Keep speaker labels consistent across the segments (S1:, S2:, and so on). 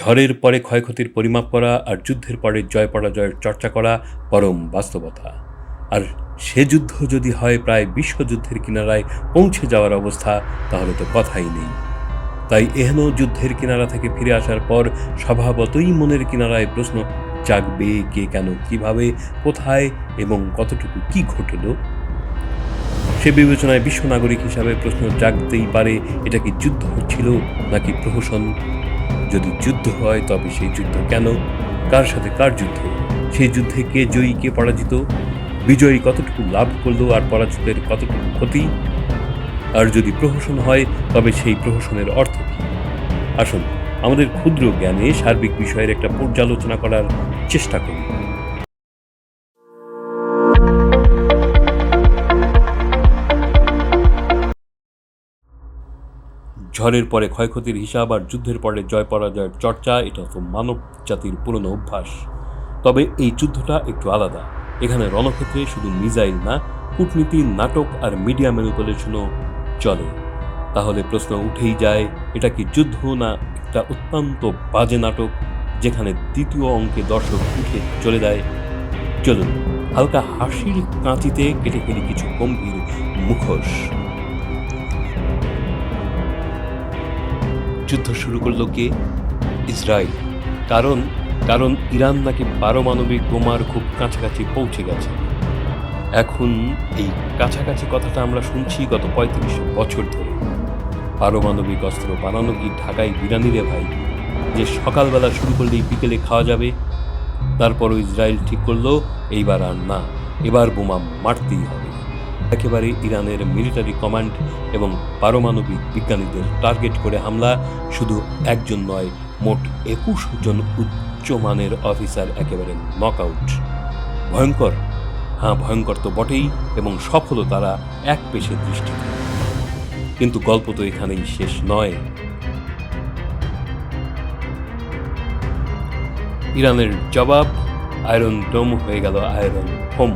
S1: ঝড়ের পরে ক্ষয়ক্ষতির পরিমাপ করা আর যুদ্ধের পরে জয় পরাজয়ের চর্চা করা পরম বাস্তবতা। আর সে যুদ্ধ যদি হয় প্রায় বিশ্বযুদ্ধের কিনারায় পৌঁছে যাওয়ার অবস্থা, তাহলে তো কথাই নেই। তাই এহেন যুদ্ধের কিনারা থেকে ফিরে আসার পর স্বভাবতই মনের কিনারায় প্রশ্ন, জাগবে কে কেন, কীভাবে, কোথায় এবং কতটুকু, কি ঘটল? সে বিবেচনায় বিশ্ব নাগরিক হিসাবে প্রশ্ন, জাগতেই পারে, এটা কি যুদ্ধ হচ্ছিল নাকি প্রহসন? যদি যুদ্ধ হয়, তবে সেই যুদ্ধ কেন? কার সাথে কার যুদ্ধ? সেই যুদ্ধে কে জয়ী, কে পরাজিত? বিজয়ী কতটুকু লাভ করল আর পরাজিতের কতটুকু ক্ষতি? আর যদি প্রহসন হয়, তবে সেই প্রহসনের অর্থ কী? আসুন, আমাদের ক্ষুদ্র জ্ঞানে সার্বিক বিষয়ের একটা পর্যালোচনা করার চেষ্টা করি। ঝড়ের পরে ক্ষয়ক্ষতির হিসাব আর যুদ্ধের পরে জয় পরাজয়ের চর্চা, এটা তো মানব জাতির পুরনো অভ্যাস। তবে এই যুদ্ধটা একটু আলাদা। এখানে রণক্ষেত্রে শুধু মিজাইল না, কূটনীতি, নাটক আর মিডিয়া ম্যানিপুলেশনও চলে। তাহলে প্রশ্ন উঠেই যায়, এটা কি যুদ্ধ না একটা অত্যন্ত বাজে নাটক, যেখানে দ্বিতীয় অঙ্কে দর্শক উঠে চলে যায়? চলুন, হালকা হাসির কাঁচিতে কেটে ফেলি কিছু গম্ভীর মুখোশ। যুদ্ধ শুরু করল কে? ইসরায়েল। কারণ কারণ ইরান নাকি পারমাণবিক বোমার খুব কাছাকাছি পৌঁছে গেছে। এখন এই কাছাকাছি কথাটা আমরা শুনছি গত পঁয়ত্রিশ বছর ধরে। পারমাণবিক অস্ত্র বানানো কি ঢাকায় বিরানি রে ভাই? যে সকালবেলা শুরু করলেই বিকেলে খাওয়া যাবে। তারপরও ইসরায়েল ঠিক করল, এইবার আর না। এবার বোমা মারতেই হবে। একেবারে ইরানের মিলিটারি কমান্ড এবং পারমাণবিক বিজ্ঞানীদের টার্গেট করে হামলা, শুধু একজন নয়, মোট একুশ জন উচ্চমানের অফিসার একেবারে নকআউট। ভয়ঙ্কর। হ্যাঁ ভয়ঙ্কর তো বটেই এবং সফলও তারা এক পেশে দৃষ্টি কিন্তু গল্প তো এখানেই শেষ নয়। ইরানের জবাব, আয়রন ডোম হয়ে গেল আয়রন হোম।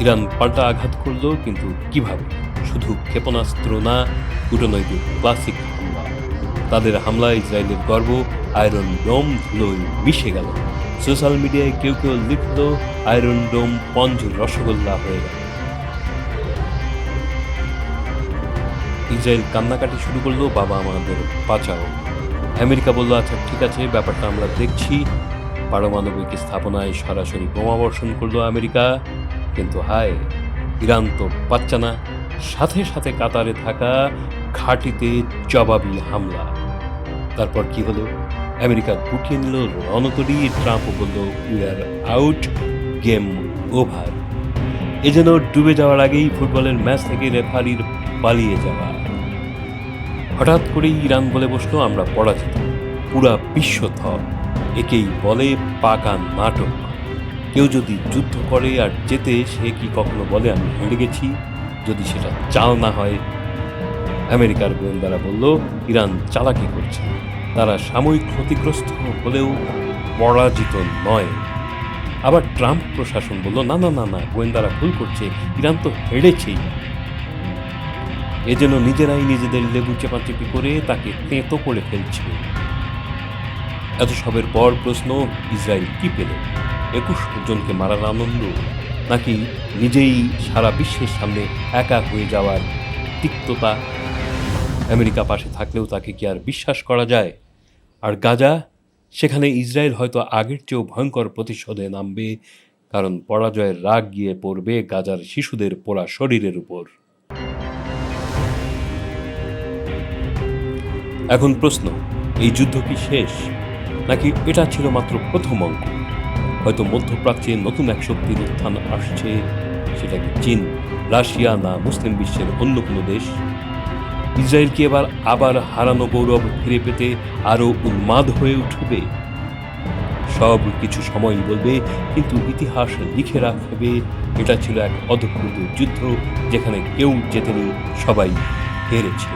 S1: ইরান পাল্টা আঘাত করল, কিন্তু কীভাবে? শুধু ক্ষেপণাস্ত্র না, কূটনৈতিক ক্লাসিক হামলা। তাদের হামলায় ইসরায়েলের গর্ব, আয়রন ডোম ধুলোয় মিশে গেল। সোশ্যাল মিডিয়ায় কেউ কেউ লিখল, আয়রন ডোম পঞ্জ রসগোল্লা হয়ে গেল। ইসরায়েল কান্নাকাটি শুরু করল, বাবা আমাদের বাঁচাও। আমেরিকা বলল আচ্ছা ঠিক আছে, ব্যাপারটা আমরা দেখছি। পারমাণবিক স্থাপনায় সরাসরি বোমা বর্ষণ করল আমেরিকা। কিন্তু হায়, ইরান তো পাচ্ছে না। সাথে সাথে কাতারে থাকা ঘাটিতে জবাবি হামলা। তারপর কি হলো? আমেরিকা গুটিয়ে নিল রণতরী ট্রাম্পও বলল we are out game over এ যেন ডুবে যাওয়ার আগেই ফুটবলের ম্যাচ থেকে রেফারির পালিয়ে যাওয়া। হঠাৎ করেই ইরান বলে বসল, আমরা পরাজিত। পুরা বিশ্ব থ একেই বলে পাকা নাটক। কেউ যদি যুদ্ধ করে আর যেতে সে কি কখনো বলে, আমি হেরে গেছি যদি সেটা চাল না হয়, আমেরিকার গোয়েন্দারা বলল, ইরান চালাকি করছে। তারা সাময়িক ক্ষতিগ্রস্ত হলেও পরাজিত নয় আবার ট্রাম্প প্রশাসন বলল, না না না না, গোয়েন্দারা ভুল করছে। ইরান তো হেরেছেই এজন্য নিজেরাই নিজেদের লেবু চেপাচেপি করে তাকে তেঁতো করে ফেলছে। এত সবের পর প্রশ্ন, ইসরায়েল কি পেল? একুশ জনকে মারার আনন্দ, নাকি নিজেই সারা বিশ্বের সামনে একা হয়ে যাওয়ার তিক্ততা? আমেরিকা পাশে থাকলেও তাকে কি আর বিশ্বাস করা যায়? আর গাজা? সেখানে ইসরায়েল হয়তো আগের চেয়েও ভয়ঙ্কর প্রতিশোধে নামবে, কারণ পরাজয়ের রাগ গিয়ে পড়বে গাজার শিশুদের পোড়া শরীরের উপর। এখন প্রশ্ন, এই যুদ্ধ কি শেষ? নাকি এটা ছিল মাত্র প্রথম অঙ্ক? হয়তো মধ্যপ্রাচ্যে নতুন এক শক্তির উত্থান আসছে, সেটা কি চীন, রাশিয়া না মুসলিম বিশ্বের অন্য কোনো দেশ? ইসরায়েল কি এবার আবার হারানো গৌরব ফিরে পেতে আরও উন্মাদ হয়ে উঠবে? সব কিছু সময়ই বলবে, কিন্তু ইতিহাস লিখে রাখবে, এটা ছিল এক অদ্ভুত যুদ্ধ যেখানে কেউ জেতেনি, সবাই হেরেছে।